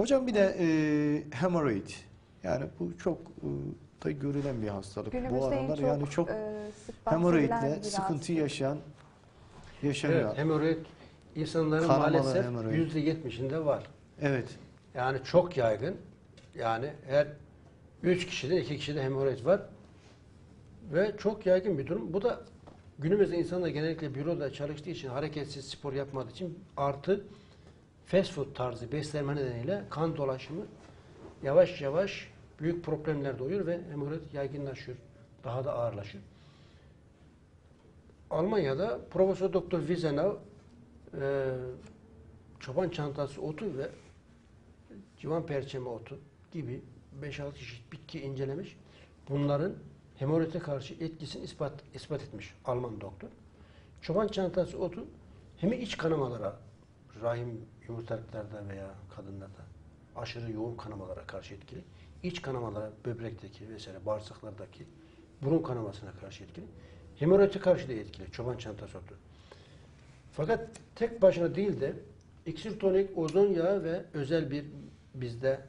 Hocam bir de e, hemoroid. Yani bu çok e, da görülen bir hastalık. bu Günümüzde en aralar çok, yani çok e, hemoroidle sıkıntı yaşayan yaşanıyor. Evet, hemoroid insanların Kanamalı maalesef hemoroid. yüzde yetmişinde var. Evet. Yani çok yaygın. Yani her üç kişiden iki kişide hemoroid var. Ve çok yaygın bir durum. Bu da günümüzde insanlar genellikle büroda çalıştığı için, hareketsiz spor yapmadığı için artı fast food tarzı beslenme nedeniyle kan dolaşımı yavaş yavaş büyük problemler doğuyor ve hemoroid yaygınlaşıyor. Daha da ağırlaşıyor. Almanya'da Profesör Doktor Wiesenau e, çoban çantası otu ve civan perçemi otu gibi 5-6 çeşit bitki incelemiş. Bunların hemoroide karşı etkisini ispat, ispat etmiş Alman doktor. Çoban çantası otu hem iç kanamalara, rahim yumurtalıklarda veya kadınlarda aşırı yoğun kanamalara karşı etkili. iç kanamalara, böbrekteki vesaire bağırsaklardaki burun kanamasına karşı etkili. Hemoroide karşı da etkili çoban çantası otu. Fakat tek başına değil de iksir tonik, ozon yağı ve özel bir bizde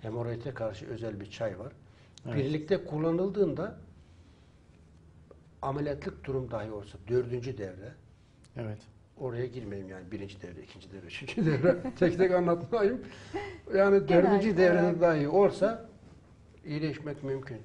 hemoroide karşı özel bir çay var. Evet. Birlikte kullanıldığında ameliyatlık durum dahi olsa dördüncü devre Evet. Oraya girmeyeyim yani birinci devre, ikinci devre, üçüncü devre tek tek anlatmayayım. Yani dördüncü devrede dahi olsa iyileşmek mümkün.